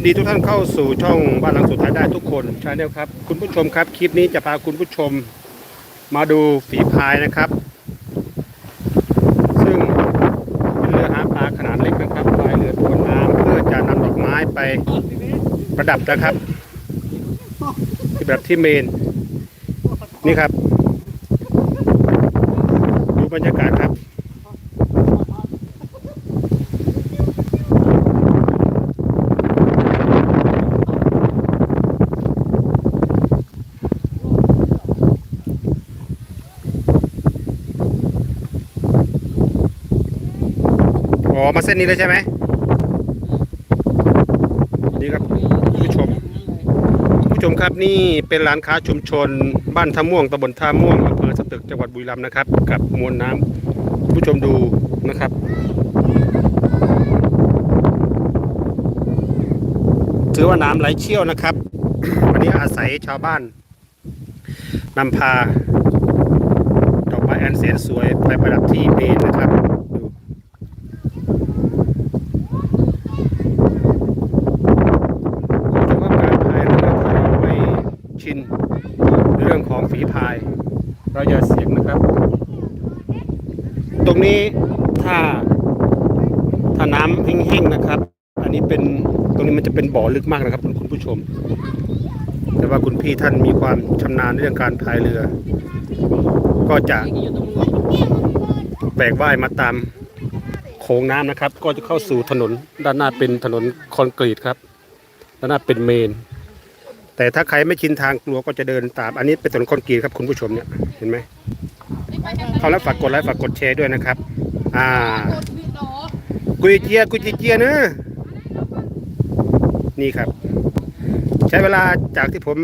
ยินดีทุกท่านเข้าสู่ช่องบ้านหลังสุดท้ายได้ทุกคนชาแนลครับ คุณผู้ชมครับ คลิปนี้จะพาคุณผู้ชมมาดูฝีพายนะครับ ซึ่งเป็นเรือหาปลาขนาดเล็กนะครับพายเรือทวนน้ำเพื่อจะนำดอกไม้ไปประดับนะครับที่ประดับที่เมน นี่ครับ ดูบรรยากาศครับ อ๋อ มาเส้นนี้เลยใช่ไหมนี่ครับคุณผู้ชมคุณผู้ชมครับนี่เป็นร้านค้าชุมชน บ้านท่าม่วงตำบลท่าม่วงอำเภอสตึกจังหวัดบุรีรัมย์นะครับ กับมวลน้ำคุณผู้ชมดูนะครับถือว่าน้ำไหลเชี่ยวนะครับ วันนี้อาศัยชาวบ้านนำพาดอกไม้อันแสนสวยไปประดับที่เมนนะครับดูแต่ว่าการพายเรือถ้าเราไม่ ชินเรื่องของฝีพาย เราอย่าเสี่ยงนะครับ ตรงนี้ถ้าถ้าน้ำแห้งๆนะครับ อันนี้เป็นตรงนี้มันจะเป็นบ่อลึกมากนะครับคุณผู้ชม แต่ว่าคุณพี่ท่านมีความชำนาญเรื่องการพายเรือ ก็จะแบกว่ายมาตามโขงน้ำนะครับ ก็จะเข้าสู่ถนนด้านหน้าเป็นถนนคอนกรีตครับ ด้านหน้าเป็นเมน แต่ถ้าใครไม่ชินทางกลัวก็จะเดินตามอันนี้เป็นถนนคอนกรีตครับคุณผู้ชมเนี่ยเห็นไหมเข้าแล้วฝากกดไลค์ฝากกดแชร์ด้วยนะครับ อ่า กุยเจียกุยเจียเนอะนี่ครับ ใช้เวลาจากที่ผม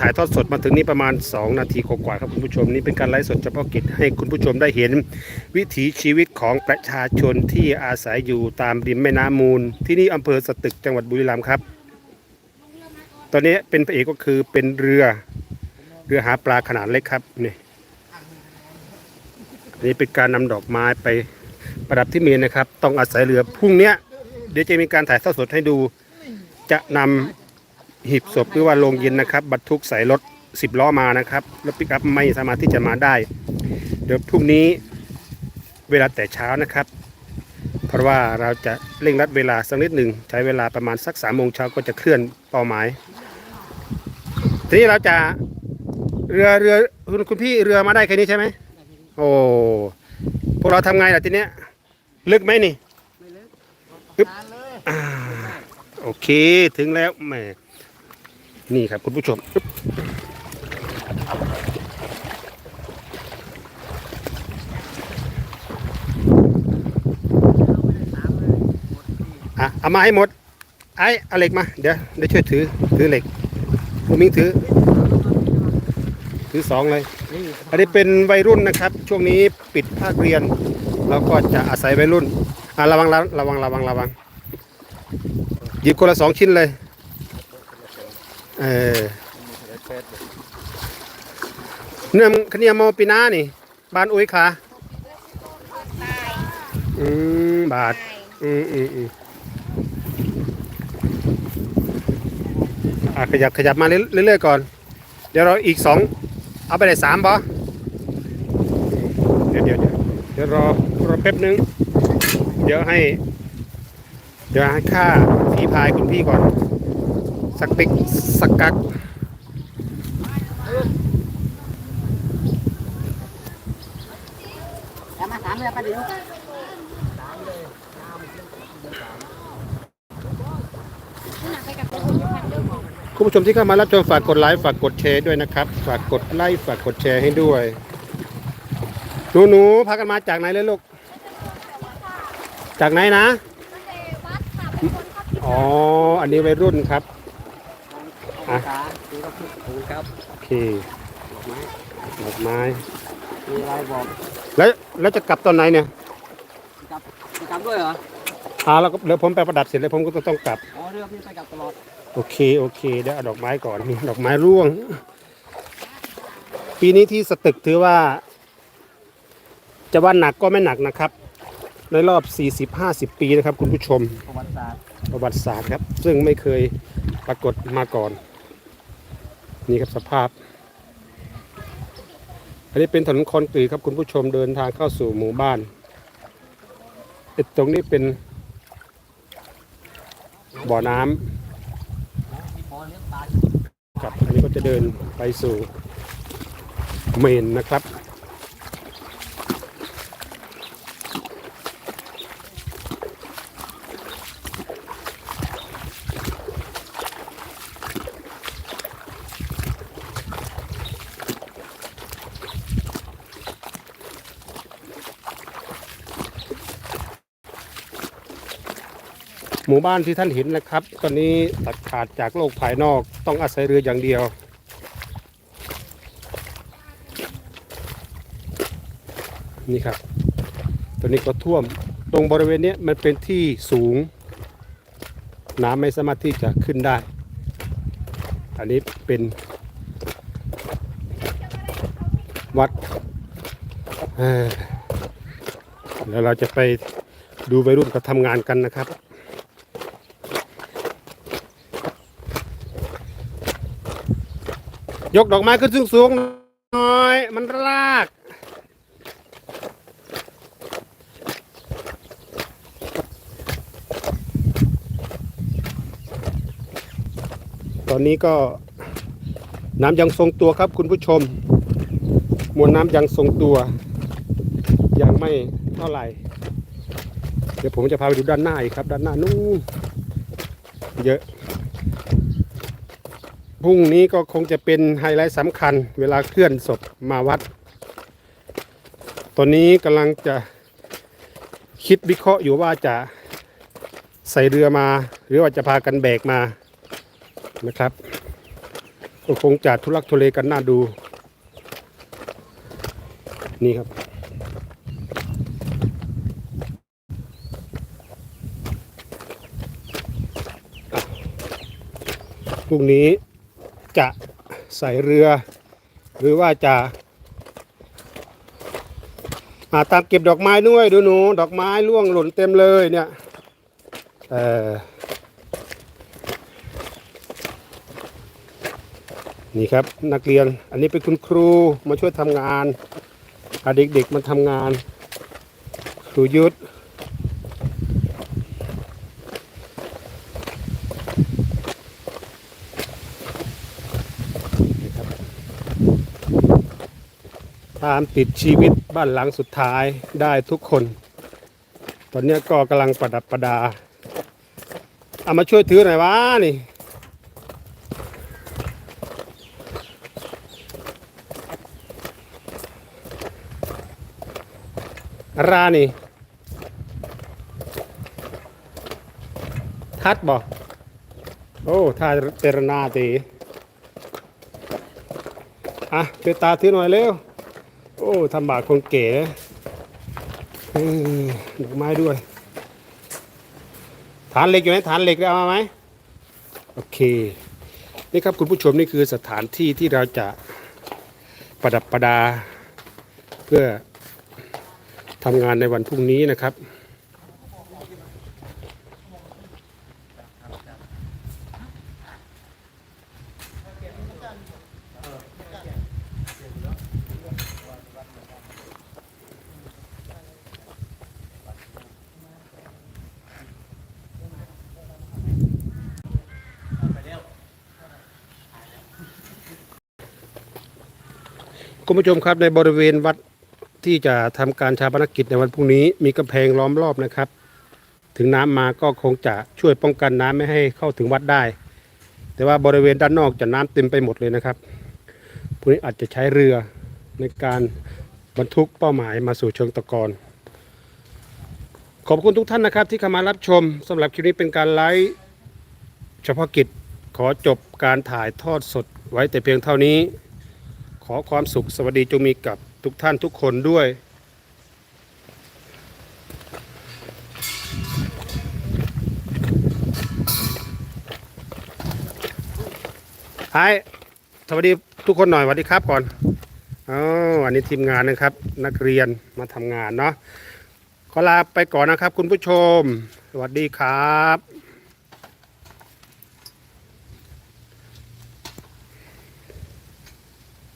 ถ่ายทอดสดมาถึงนี้ประมาณ 2 นาทีกว่าๆครับคุณผู้ชมนี่เป็นการไลฟ์สดเฉพาะกิจให้คุณผู้ชมได้เห็น วิถีชีวิตของประชาชนที่อาศัยอยู่ตามริมแม่น้ำมูล ที่นี่อำเภอสตึกจังหวัดบุรีรัมย์ครับ ตอนนี้เป็นพระเอกก็คือเป็นเรือเรือหาปลาขนาดเล็กครับนี่นนี่เป็นการนำดอกไม้ไปประดับที่เมนนะครับ ต้องอาศัยเรือพรุ่งนี้เดี๋ยวจะมีการถ่ายทอดสดให้ดู จะนำหีบศพหรือว่าโรงเย็นนะครับ บรรทุกใส่รถ10ล้อมานะครับรถปิกอัพไม่สามารถที่จะมาได้ เดี๋ยวพรุ่งนี้เวลาแต่เช้านะครับ เพราะว่าเราจะเร่งรัดเวลาสักนิดหนึ่งใช้เวลาประมาณสักสามโมงเช้าก็จะเคลื่อนเป้าหมาย ทีนี้เราจะเรือเรือคุณคุณพี่เรือมาได้แค่นี้ใช่ไหมโอ้พวกเราทำไงล่ะทีเนี้ยลึกไหมนี่อึ๊บอ่าโอเคถึงแล้วแหมนี่ครับคุณผู้ชมอึ๊บอะเอามาให้หมดไอ้เอาเหล็กมาเดี๋ยวเดี๋ยวช่วยถือถือเหล็ก ผมมิงถือ ถือสองเลย อันนี้เป็นวัยรุ่นนะครับ ช่วงนี้ปิดภาคเรียน เราก็จะอาศัยวัยรุ่นอะระวังระวังระวังระวังหยิบคนละสองชิ้นเลยเออเนื่อขเนียมโมปีนานี่ บานอุ้ยค่ะอืมบาทอืมอืมอืม อะขยับขยับมาเรื่อยๆก่อน เดี๋ยวเราอีกสองเอาไปได้สามปะเดี๋ยวเดี๋ยวเดี๋ยวเดี๋ยวรอรอแป๊บนึง เดี๋ยวให้ เดี๋ยวให้ค่าฝีพายคุณพี่ก่อน สักปิกสักกักแล้วมาสามเลยป้าดิ คุณผู้ชมที่เข้ามารับชมฝากกดไลค์ฝากกดแชร์ด้วยนะครับ ฝากกดไลค์ฝากกดแชร์ให้ด้วยหนูหนูๆพากันมาจากไหนเลยลูกจากไหนนะอ๋ออันนี้วัยรุ่นครับอะขาดูครับขอบคุณครับโอเคดอกไม้มีอะไรบอกแล้วแล้วจะกลับตอนไหนเนี่ยกลับจะกลับด้วยเหรออ่าแล้วก็เดี๋ยวผมไปประดับเสร็จแล้วผมก็ต้องกลับอ๋อเรือพี่ไปกลับตลอด โอเค โอเคเดี๋ยวเอาดอกไม้ก่อนนี่ดอกไม้ร่วง ปีนี้ที่สตึกถือว่า จะว่าหนักก็ไม่หนักนะครับ ในรอบ 40-50 ปีนะครับ คุณผู้ชมประวัติศาสตร์ประวัติศาสตร์ครับ ซึ่งไม่เคยปรากฏมาก่อน นี่ครับสภาพ อันนี้เป็นถนนคอนกรีตครับคุณผู้ชมเดินทางเข้าสู่หมู่บ้านไอ้ตรงนี้เป็นบ่อน้ำ มีพอเลี้ยงปลา ครับอันนี้ก็จะ เดินไปสู่เมนนะครับ หมู่บ้านที่ท่านเห็นนะครับ ตอนนี้ตัดขาดจากโลกภายนอกต้องอาศัยเรืออย่างเดียว นี่ครับตัวนี้ก็ท่วมตรงบริเวณนี้มันเป็นที่สูง น้ำไม่สามารถที่จะขึ้นได้ อันนี้เป็นวัดแล้วเราจะไปดูวัยรุ่นเขาทำงานกันนะครับยกดอกไม้ขึ้นสูงๆหน่อย มันราก ตอนนี้ก็น้ำยังทรงตัวครับคุณผู้ชม มวลน้ำยังทรงตัว ยังไม่เท่าไหร่ เดี๋ยวผมจะพาไปดูด้านหน้าอีกครับ ด้านหน้านู้นเยอะพรุ่งนี้ก็คงจะเป็นไฮไลท์สำคัญ เวลาเคลื่อนศพมาวัด ตอนนี้กำลังจะคิดวิเคราะห์อยู่ว่าจะใส่เรือมา หรือว่าจะพากันแบกมา นะครับก็คงจะทุลักทุเลกันน่าดู นี่ครับ พรุ่งนี้จะใส่เรือ หรือว่าจะอาตามเก็บดอกไม้ด้วยดูหนู ดอกไม้ร่วงหล่นเต็มเลยเนี่ย เออ นี่ครับนักเรียนอันนี้เป็นคุณครูมาช่วยทำงานพาเด็กๆมาทำงาน ครูยุทธตามติดชีวิตบ้านหลังสุดท้ายได้ทุกคน ตอนนี้ก็กำลังประดับประดา เอามาช่วยถือหน่อยวะนี่ รานี่ทัดบอกโอ้ท่าเจรนาตีอะเตตาถือหน่อยเร็ว โอ้ทำบาทคนเก๋เออดอกไม้ด้วย ฐานเหล็กอยู่ไหนฐานเหล็กได้เอามาไหมโอเค นี่ครับคุณผู้ชมนี่คือสถานที่ที่เราจะประดับประดา เพื่อ ทำงานในวันพรุ่งนี้นะครับ คุณผู้ชมครับในบริเวณวัด ที่จะทำการชาปนกิจในวันพรุ่งนี้มีกำแพงล้อมรอบนะครับ ถึงน้ำมาก็คงจะช่วยป้องกันน้ำไม่ให้เข้าถึงวัดได้ แต่ว่าบริเวณด้านนอกจะน้ำเต็มไปหมดเลยนะครับพวกนี้อาจจะใช้เรือในการบรรทุกเป้าหมายมาสู่เชิงตะกอนขอบคุณทุกท่านนะครับ ที่เข้ามารับชมสำหรับคลิปนี้เป็นการไลฟ์เฉพาะกิจขอจบการถ่ายทอดสดไว้แต่เพียงเท่านี้ ขอความสุขสวัสดีจงมีกับ ทุกท่านทุกคนด้วย ไอ้สวัสดีทุกคนหน่อยสวัสดีครับก่อนอ๋ออันนี้ทีมงานนะครับ นักเรียนมาทำงานเนาะขอลาไปก่อนนะครับ คุณผู้ชม สวัสดีครับ